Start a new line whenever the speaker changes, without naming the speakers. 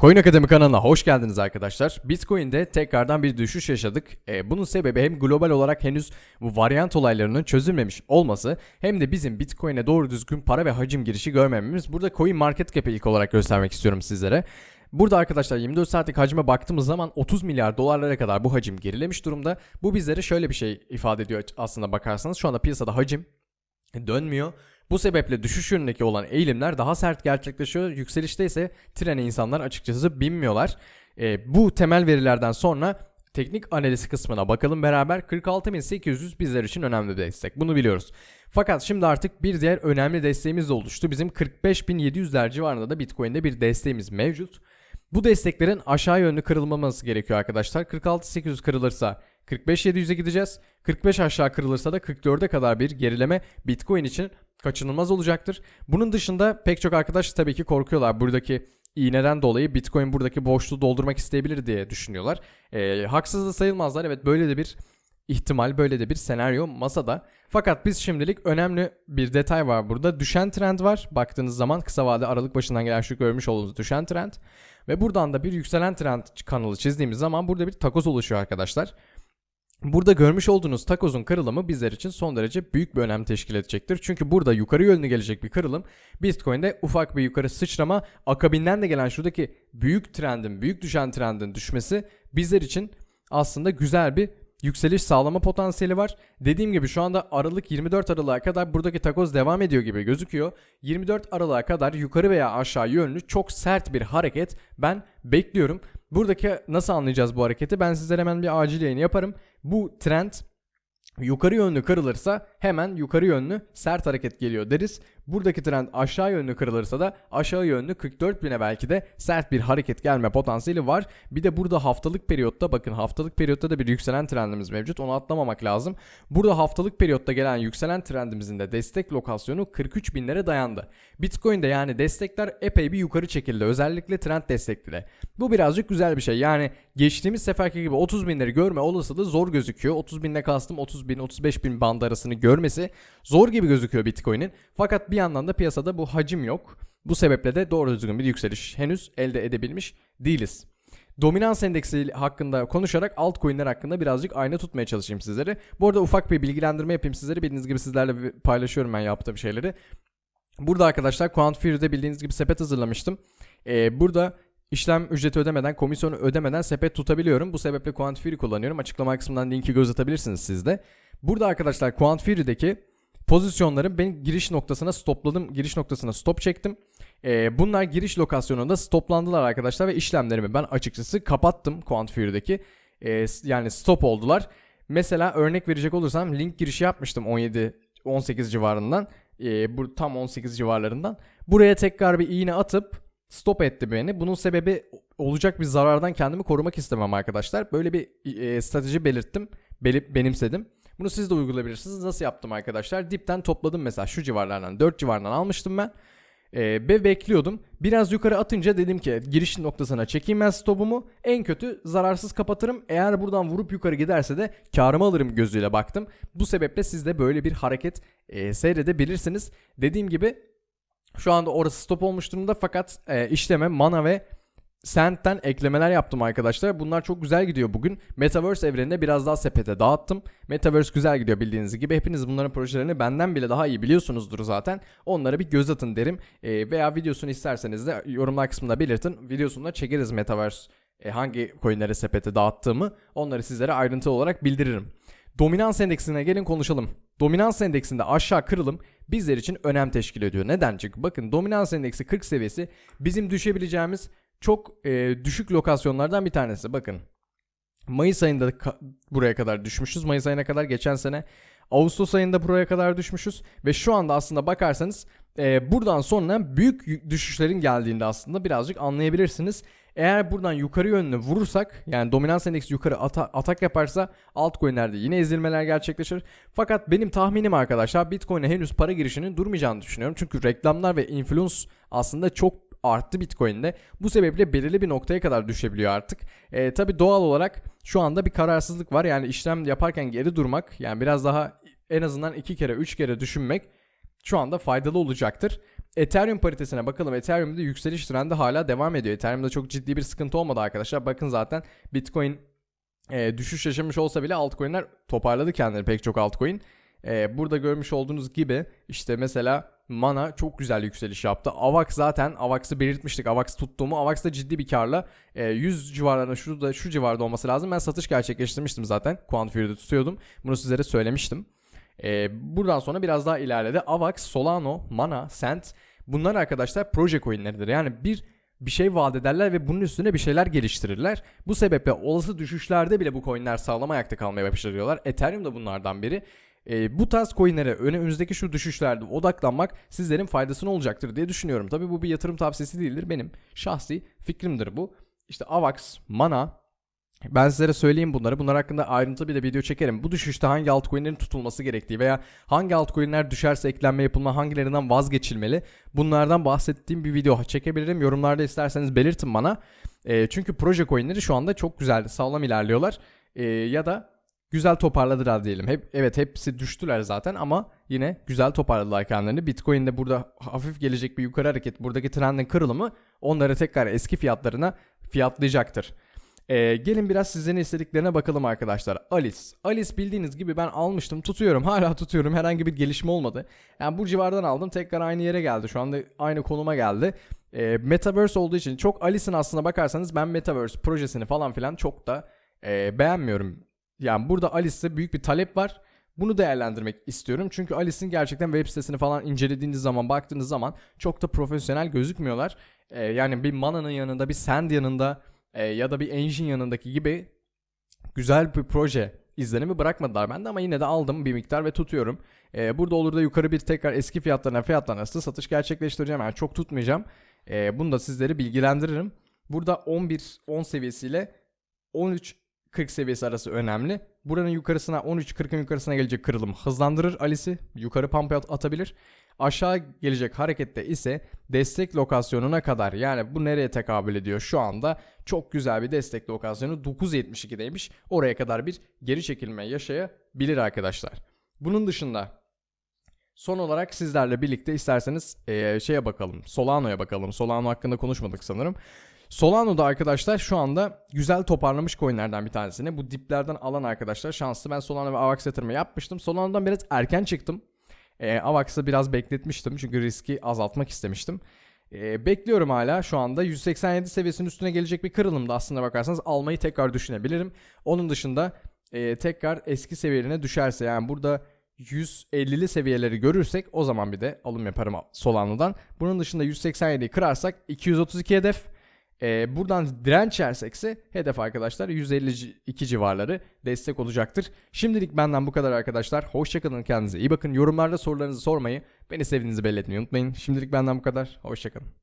Coin Akademi kanalına hoş geldiniz arkadaşlar. Bitcoin'de tekrardan bir düşüş yaşadık. Ee, bunun sebebi hem global olarak henüz bu varyant olaylarının çözülmemiş olması hem de bizim Bitcoin'e doğru düzgün para ve hacim girişi görmememiz. Burada Coin Market Cap'i ilk olarak göstermek istiyorum sizlere. Burada arkadaşlar 24 saatlik hacme baktığımız zaman 30 milyar dolarlara kadar bu hacim gerilemiş durumda. Bu bizlere şöyle bir şey ifade ediyor aslında bakarsanız. Şu anda piyasada hacim dönmüyor. Bu sebeple düşüş yönündeki olan eğilimler daha sert gerçekleşiyor. Yükselişte ise trene insanlar açıkçası binmiyorlar. E, bu temel verilerden sonra teknik analiz kısmına bakalım beraber. 46.800 bizler için önemli bir destek. Bunu biliyoruz. Fakat şimdi artık bir diğer önemli desteğimiz de oluştu. Bizim 45.700'ler civarında da Bitcoin'de bir desteğimiz mevcut. Bu desteklerin aşağı yönlü kırılmaması gerekiyor arkadaşlar. 46.800 kırılırsa 45.700'e gideceğiz. 45 aşağı kırılırsa da 44'e kadar bir gerileme Bitcoin için kaçınılmaz olacaktır. Bunun dışında pek çok arkadaş tabii ki korkuyorlar. Buradaki iğneden dolayı Bitcoin buradaki boşluğu doldurmak isteyebilir diye düşünüyorlar. Ee, haksız da sayılmazlar. Evet böyle de bir ihtimal, böyle de bir senaryo masada. Fakat biz şimdilik önemli bir detay var burada. Düşen trend var. Baktığınız zaman kısa vade aralık başından gelen şu görmüş olduğunuz düşen trend. Ve buradan da bir yükselen trend kanalı çizdiğimiz zaman burada bir takoz oluşuyor arkadaşlar. Burada görmüş olduğunuz takozun kırılımı bizler için son derece büyük bir önem teşkil edecektir. Çünkü burada yukarı yönlü gelecek bir kırılım Bitcoin'de ufak bir yukarı sıçrama akabinden de gelen şuradaki büyük trendin, büyük düşen trendin düşmesi bizler için aslında güzel bir yükseliş sağlama potansiyeli var. Dediğim gibi şu anda Aralık 24 Aralık'a kadar buradaki takoz devam ediyor gibi gözüküyor. 24 Aralık'a kadar yukarı veya aşağı yönlü çok sert bir hareket ben bekliyorum. Buradaki nasıl anlayacağız bu hareketi? Ben sizlere hemen bir acil yayın yaparım. Bu trend yukarı yönlü kırılırsa hemen yukarı yönlü sert hareket geliyor deriz. Buradaki trend aşağı yönlü kırılırsa da aşağı yönlü 44 bine belki de sert bir hareket gelme potansiyeli var. Bir de burada haftalık periyotta bakın haftalık periyotta da bir yükselen trendimiz mevcut. Onu atlamamak lazım. Burada haftalık periyotta gelen yükselen trendimizin de destek lokasyonu 43 binlere dayandı. Bitcoin'de yani destekler epey bir yukarı çekildi. Özellikle trend destekleri. Bu birazcık güzel bir şey. Yani geçtiğimiz seferki gibi 30 binleri görme olasılığı zor gözüküyor. 30 binle kastım 30 bin 35 bin band arasını görmesi zor gibi gözüküyor Bitcoin'in. Fakat bir yandan da piyasada bu hacim yok. Bu sebeple de doğru düzgün bir yükseliş henüz elde edebilmiş değiliz. Dominans endeksi hakkında konuşarak altcoin'ler hakkında birazcık ayna tutmaya çalışayım sizlere. Bu arada ufak bir bilgilendirme yapayım sizlere. Bildiğiniz gibi sizlerle paylaşıyorum ben yaptığım şeyleri. Burada arkadaşlar Quant Fury'de bildiğiniz gibi sepet hazırlamıştım. Ee, burada işlem ücreti ödemeden, komisyonu ödemeden sepet tutabiliyorum. Bu sebeple Quant Fury kullanıyorum. Açıklama kısmından linki göz atabilirsiniz siz de. Burada arkadaşlar Quant Fury'deki pozisyonları ben giriş noktasına stopladım. Giriş noktasına stop çektim. Ee, bunlar giriş lokasyonunda stoplandılar arkadaşlar ve işlemlerimi ben açıkçası kapattım Quant Fury'deki. Ee, yani stop oldular. Mesela örnek verecek olursam link girişi yapmıştım 17 18 civarından. Ee, bu tam 18 civarlarından. Buraya tekrar bir iğne atıp stop etti beni. Bunun sebebi olacak bir zarardan kendimi korumak istemem arkadaşlar. Böyle bir e, strateji belirttim. Belip benimsedim. Bunu siz de uygulayabilirsiniz. Nasıl yaptım arkadaşlar? Dipten topladım mesela şu civarlardan 4 civarından almıştım ben. Ee, bekliyordum. Biraz yukarı atınca dedim ki giriş noktasına çekeyim ben stopumu. En kötü zararsız kapatırım. Eğer buradan vurup yukarı giderse de karımı alırım gözüyle baktım. Bu sebeple siz de böyle bir hareket e, seyredebilirsiniz. Dediğim gibi şu anda orası stop olmuş durumda fakat e, işleme mana ve Sand'den eklemeler yaptım arkadaşlar. Bunlar çok güzel gidiyor bugün. Metaverse evreninde biraz daha sepete dağıttım. Metaverse güzel gidiyor bildiğiniz gibi. Hepiniz bunların projelerini benden bile daha iyi biliyorsunuzdur zaten. Onlara bir göz atın derim. E, veya videosunu isterseniz de yorumlar kısmında belirtin. Videosunu da çekeriz Metaverse e, hangi coinlere sepete dağıttığımı. Onları sizlere ayrıntılı olarak bildiririm. Dominans endeksine gelin konuşalım. Dominans endeksinde aşağı kırılım bizler için önem teşkil ediyor. Neden? Çünkü bakın dominans endeksi 40 seviyesi bizim düşebileceğimiz çok e, düşük lokasyonlardan bir tanesi. Bakın Mayıs ayında ka- buraya kadar düşmüşüz. Mayıs ayına kadar geçen sene. Ağustos ayında buraya kadar düşmüşüz. Ve şu anda aslında bakarsanız e, buradan sonra büyük düşüşlerin geldiğinde aslında birazcık anlayabilirsiniz. Eğer buradan yukarı yönlü vurursak yani dominans endeksi yukarı ata- atak yaparsa altcoin'lerde yine ezilmeler gerçekleşir. Fakat benim tahminim arkadaşlar Bitcoin'e henüz para girişinin durmayacağını düşünüyorum. Çünkü reklamlar ve influence aslında çok arttı Bitcoin'de. Bu sebeple belirli bir noktaya kadar düşebiliyor artık. E, Tabi doğal olarak şu anda bir kararsızlık var. Yani işlem yaparken geri durmak yani biraz daha en azından iki kere üç kere düşünmek şu anda faydalı olacaktır. Ethereum paritesine bakalım. Ethereum'da yükseliş trendi hala devam ediyor. Ethereum'da çok ciddi bir sıkıntı olmadı arkadaşlar. Bakın zaten Bitcoin e, düşüş yaşamış olsa bile altcoin'ler toparladı kendini pek çok altcoin. E, burada görmüş olduğunuz gibi işte mesela Mana çok güzel yükseliş yaptı. Avax zaten Avax'ı belirtmiştik. Avax tuttuğumu. Avax da ciddi bir karla e, 100 civarlarında şurada şu civarda olması lazım. Ben satış gerçekleştirmiştim zaten. Quant Fury'de tutuyordum. Bunu sizlere söylemiştim. E, buradan sonra biraz daha ilerledi. Avax, Solano, Mana, Cent bunlar arkadaşlar proje coinleridir. Yani bir bir şey vaat ederler ve bunun üstüne bir şeyler geliştirirler. Bu sebeple olası düşüşlerde bile bu coinler sağlam ayakta kalmaya başarıyorlar. Ethereum da bunlardan biri. E, bu tarz coinlere önümüzdeki şu düşüşlerde odaklanmak sizlerin faydasına olacaktır diye düşünüyorum. Tabi bu bir yatırım tavsiyesi değildir. Benim şahsi fikrimdir bu. İşte Avax, Mana, ben sizlere söyleyeyim bunları. Bunlar hakkında ayrıntılı bir de video çekerim. Bu düşüşte hangi altcoin'lerin tutulması gerektiği veya hangi altcoin'ler düşerse eklenme yapılma hangilerinden vazgeçilmeli. Bunlardan bahsettiğim bir video çekebilirim. Yorumlarda isterseniz belirtin bana. E, çünkü proje coin'leri şu anda çok güzel, sağlam ilerliyorlar. E, ya da güzel toparladılar diyelim. Hep evet hepsi düştüler zaten ama yine güzel toparladılar kendilerini. Bitcoin'de burada hafif gelecek bir yukarı hareket, buradaki trendin kırılımı onları tekrar eski fiyatlarına fiyatlayacaktır. Ee, gelin biraz sizlerin istediklerine bakalım arkadaşlar. Alice. Alice bildiğiniz gibi ben almıştım. Tutuyorum. Hala tutuyorum. Herhangi bir gelişme olmadı. Yani bu civardan aldım. Tekrar aynı yere geldi. Şu anda aynı konuma geldi. Ee, Metaverse olduğu için çok Alice'in aslına bakarsanız ben Metaverse projesini falan filan çok da e, beğenmiyorum. Yani burada Alice'de büyük bir talep var. Bunu değerlendirmek istiyorum. Çünkü Alice'in gerçekten web sitesini falan incelediğiniz zaman, baktığınız zaman çok da profesyonel gözükmüyorlar. Ee, yani bir Mana'nın yanında, bir Sand yanında e, ya da bir Engine yanındaki gibi güzel bir proje izlenimi bırakmadılar bende ama yine de aldım bir miktar ve tutuyorum. E, burada olur da yukarı bir tekrar eski fiyatlarına fiyatlanırsa satış gerçekleştireceğim. Yani çok tutmayacağım. E, bunu da sizleri bilgilendiririm. Burada 11-10 seviyesiyle 13 40 seviyesi arası önemli. Buranın yukarısına 13-40'ın yukarısına gelecek kırılım hızlandırır Alice'i. Yukarı pump atabilir. Aşağı gelecek harekette ise destek lokasyonuna kadar yani bu nereye tekabül ediyor şu anda çok güzel bir destek lokasyonu 9.72'deymiş. Oraya kadar bir geri çekilme yaşayabilir arkadaşlar. Bunun dışında son olarak sizlerle birlikte isterseniz ee, şeye bakalım. Solano'ya bakalım. Solano hakkında konuşmadık sanırım. Solano'da arkadaşlar şu anda güzel toparlamış coinlerden bir tanesini. Bu diplerden alan arkadaşlar şanslı. Ben Solano ve Avax yatırımı yapmıştım. Solano'dan biraz erken çıktım. E, Avax'ı biraz bekletmiştim çünkü riski azaltmak istemiştim. E, bekliyorum hala şu anda 187 seviyesinin üstüne gelecek bir kırılımda aslında bakarsanız almayı tekrar düşünebilirim. Onun dışında e, tekrar eski seviyelerine düşerse yani burada 150'li seviyeleri görürsek o zaman bir de alım yaparım Solano'dan. Bunun dışında 187'yi kırarsak 232 hedef. Ee, buradan direnç yersekse hedef arkadaşlar 152 civarları destek olacaktır. Şimdilik benden bu kadar arkadaşlar. Hoşçakalın kendinize iyi bakın. Yorumlarda sorularınızı sormayı, beni sevdiğinizi belli etmeyi unutmayın. Şimdilik benden bu kadar. Hoşçakalın.